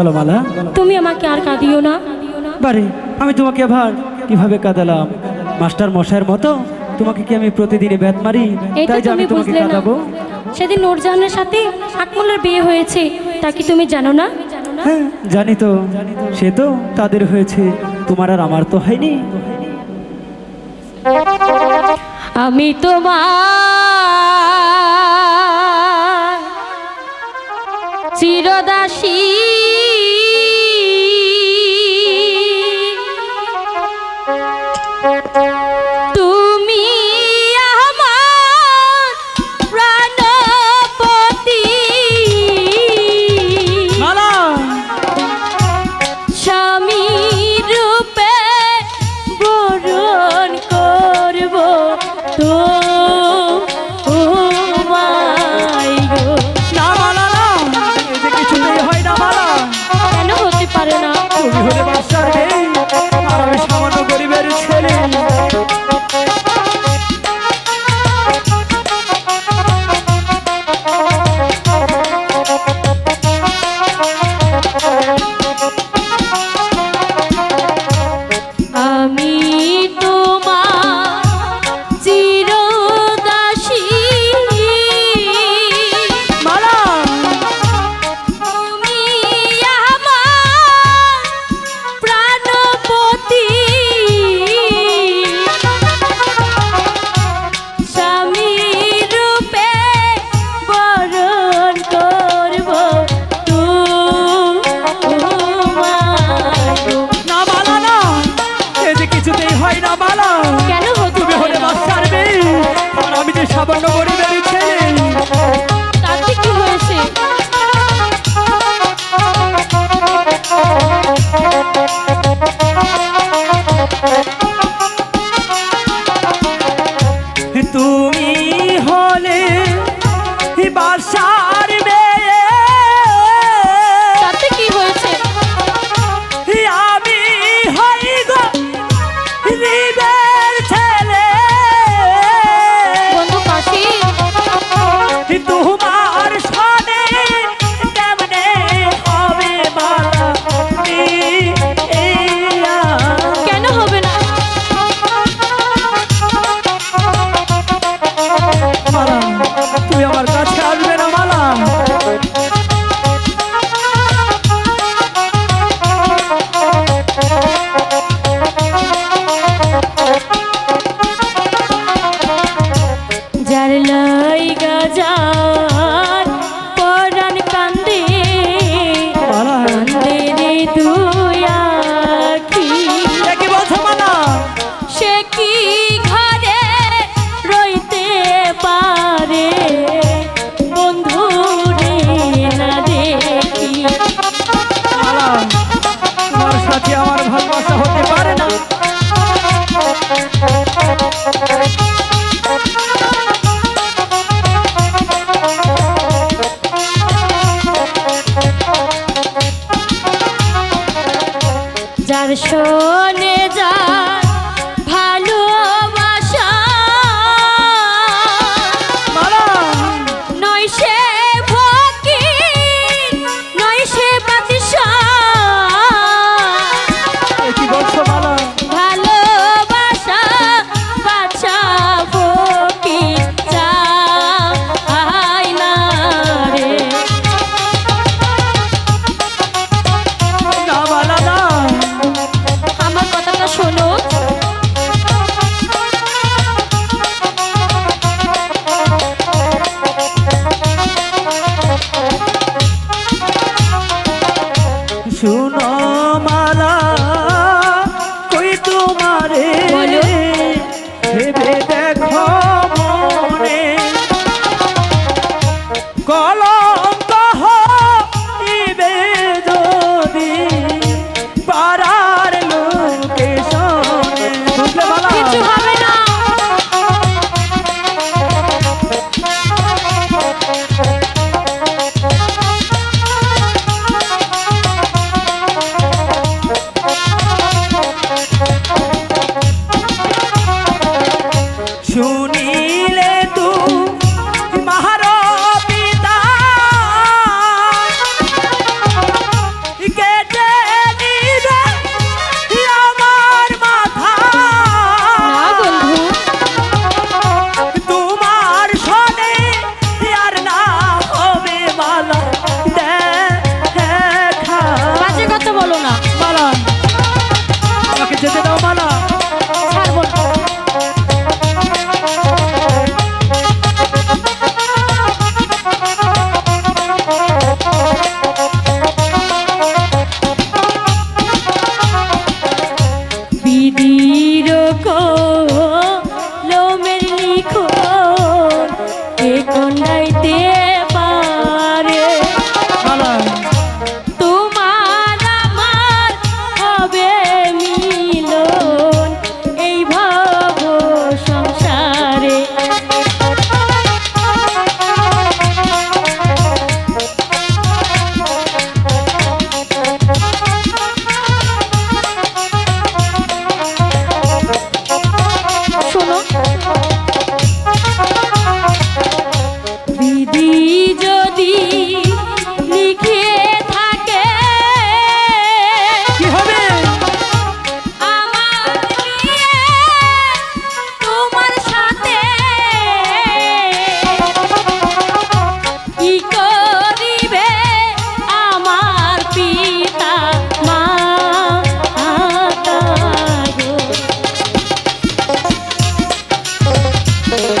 বলো মালা তুমি আমাকে আর কাঁদিও না। বারে আমি তোমাকে আবার কীভাবে কাঁদালাম? মাস্টার মশাইয়ের মতো তোমাকে কি আমি প্রতিদিনই ব্যাত মারি? তাই আমি তুমি তোমাকে কাঁদাবো। সেদিন নূরজাহানের সাথে আকমলের বিয়ে হয়েছে। তা কি তুমি জানো না? হ্যাঁ জানি তো। সে তো তাদের হয়েছে। তোমার আর আমার তো হয়নি। আমি তোমার চিরদাসী দেখো